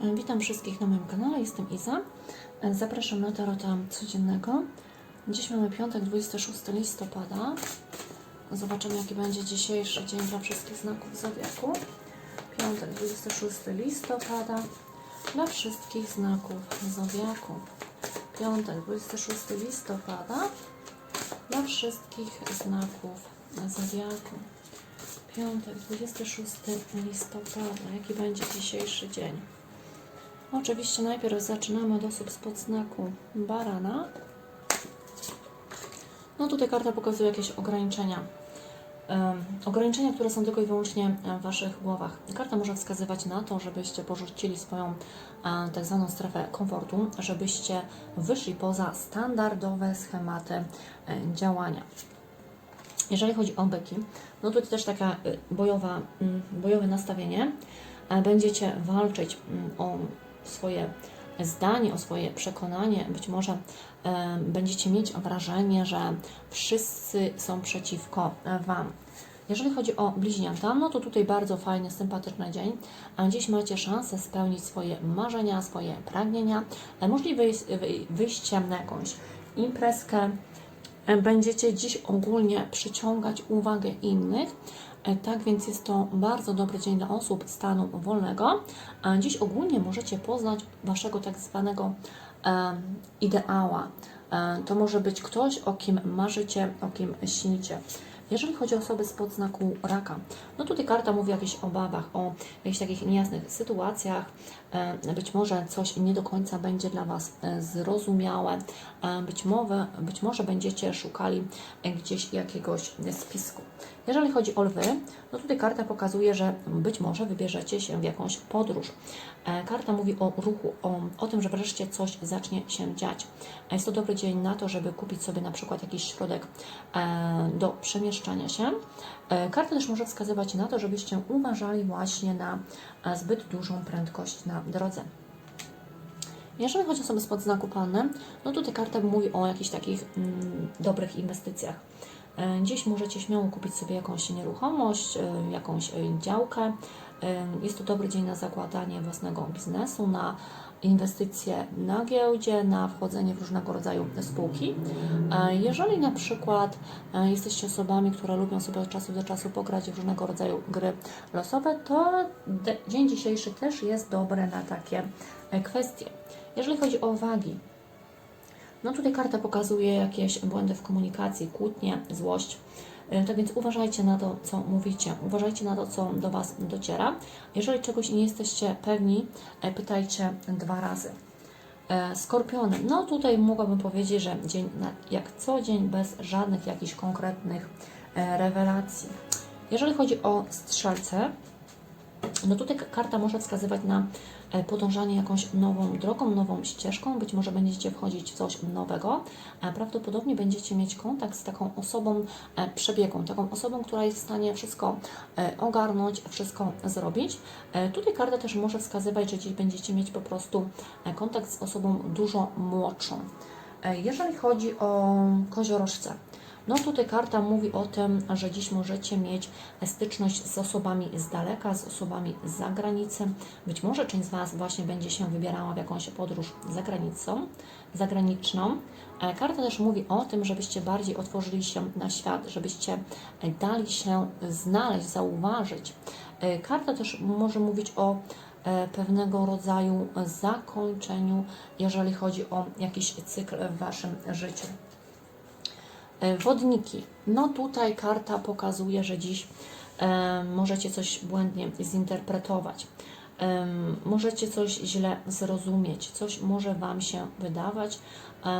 Witam wszystkich na moim kanale, jestem Iza. Zapraszam na tarota codziennego. Dziś mamy piątek, 26 listopada. Zobaczymy, jaki będzie dzisiejszy dzień dla wszystkich znaków Zodiaku. Piątek, 26 listopada dla wszystkich znaków Zodiaku. Piątek, 26 listopada dla wszystkich znaków Zodiaku. Piątek, 26 listopada. Jaki będzie dzisiejszy dzień? Oczywiście najpierw zaczynamy od osób spod znaku barana. No tutaj karta pokazuje jakieś ograniczenia. Em, ograniczenia, które są tylko i wyłącznie w Waszych głowach. Karta może wskazywać na to, żebyście porzucili swoją e, tak zwaną strefę komfortu, żebyście wyszli poza standardowe schematy e, działania. Jeżeli chodzi o byki, no tutaj też taka y, bojowa, mm, bojowe nastawienie. E, Będziecie walczyć mm, o swoje zdanie, o swoje przekonanie. Być może będziecie mieć wrażenie, że wszyscy są przeciwko Wam. Jeżeli chodzi o bliźnięta, no to tutaj bardzo fajny, sympatyczny dzień. A dziś macie szansę spełnić swoje marzenia, swoje pragnienia. Możliwe jest wy- wyjście na jakąś imprezkę, Będziecie dziś ogólnie przyciągać uwagę innych. E, Tak więc jest to bardzo dobry dzień dla osób stanu wolnego. A dziś ogólnie możecie poznać waszego tak zwanego e, ideała. E, to może być ktoś, o kim marzycie, o kim śnicie. Jeżeli chodzi o osoby spod znaku raka, no tutaj karta mówi o jakichś obawach, o jakichś takich niejasnych sytuacjach. E, Być może coś nie do końca będzie dla Was e, zrozumiałe. Być może, być może będziecie szukali e, gdzieś jakiegoś spisku. Jeżeli chodzi o lwy, no tutaj karta pokazuje, że być może wybierzecie się w jakąś podróż. Karta mówi o ruchu, o, o tym, że wreszcie coś zacznie się dziać. Jest to dobry dzień na to, żeby kupić sobie na przykład jakiś środek do przemieszczania się. Karta też może wskazywać na to, żebyście uważali właśnie na zbyt dużą prędkość na drodze. Jeżeli chodzi o osoby spod znaku Panny, no tutaj karta mówi o jakichś takich mm, dobrych inwestycjach. E, Dziś możecie śmiało kupić sobie jakąś nieruchomość, e, jakąś e, działkę. Jest to dobry dzień na zakładanie własnego biznesu, na inwestycje na giełdzie, na wchodzenie w różnego rodzaju spółki. E, Jeżeli na przykład e, jesteście osobami, które lubią sobie od czasu do czasu pograć w różnego rodzaju gry losowe, to dzień dzisiejszy też jest dobry na takie e, kwestie. Jeżeli chodzi o wagi, no tutaj karta pokazuje jakieś błędy w komunikacji, kłótnie, złość. Tak więc uważajcie na to, co mówicie, uważajcie na to, co do Was dociera. Jeżeli czegoś nie jesteście pewni, e, pytajcie dwa razy. E, Skorpiony, no tutaj mogłabym powiedzieć, że dzień jak co dzień bez żadnych jakichś konkretnych rewelacji. Jeżeli chodzi o strzelce, no tutaj karta może wskazywać na e, podążanie jakąś nową drogą, nową ścieżką. Być może będziecie wchodzić w coś nowego. Prawdopodobnie będziecie mieć kontakt z taką osobą e, przebiegłą, taką osobą, która jest w stanie wszystko e, ogarnąć, wszystko zrobić. Tutaj karta też może wskazywać, że dziś będziecie mieć po prostu kontakt z osobą dużo młodszą. Jeżeli chodzi o koziorożce, no tutaj karta mówi o tym, że dziś możecie mieć styczność z osobami z daleka, z osobami z zagranicy. Być może część z Was właśnie będzie się wybierała w jakąś podróż za granicą, zagraniczną. E, Karta też mówi o tym, żebyście bardziej otworzyli się na świat, żebyście dali się znaleźć, zauważyć. E, Karta też może mówić o e, pewnego rodzaju zakończeniu, jeżeli chodzi o jakiś cykl w Waszym życiu. E, Wodniki. No tutaj karta pokazuje, że dziś e, możecie coś błędnie zinterpretować. Em, możecie coś źle zrozumieć, coś może Wam się wydawać,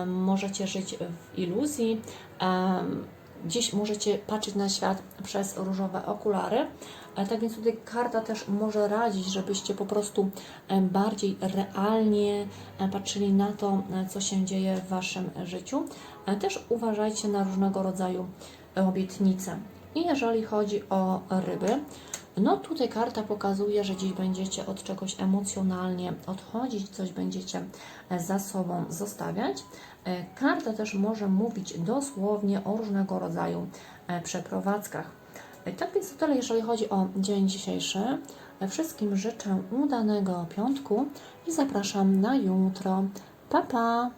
możecie żyć w iluzji, dziś możecie patrzeć na świat przez różowe okulary. Tak więc tutaj karta też może radzić, żebyście po prostu e, bardziej realnie e, patrzyli na to, e, co się dzieje w Waszym życiu. Też uważajcie na różnego rodzaju obietnice. I jeżeli chodzi o ryby, no tutaj karta pokazuje, że dziś będziecie od czegoś emocjonalnie odchodzić, coś będziecie e, za sobą zostawiać. E, Karta też może mówić dosłownie o różnego rodzaju e, przeprowadzkach. Tak więc to tyle, jeżeli chodzi o dzień dzisiejszy. Wszystkim życzę udanego piątku i zapraszam na jutro. Pa, pa!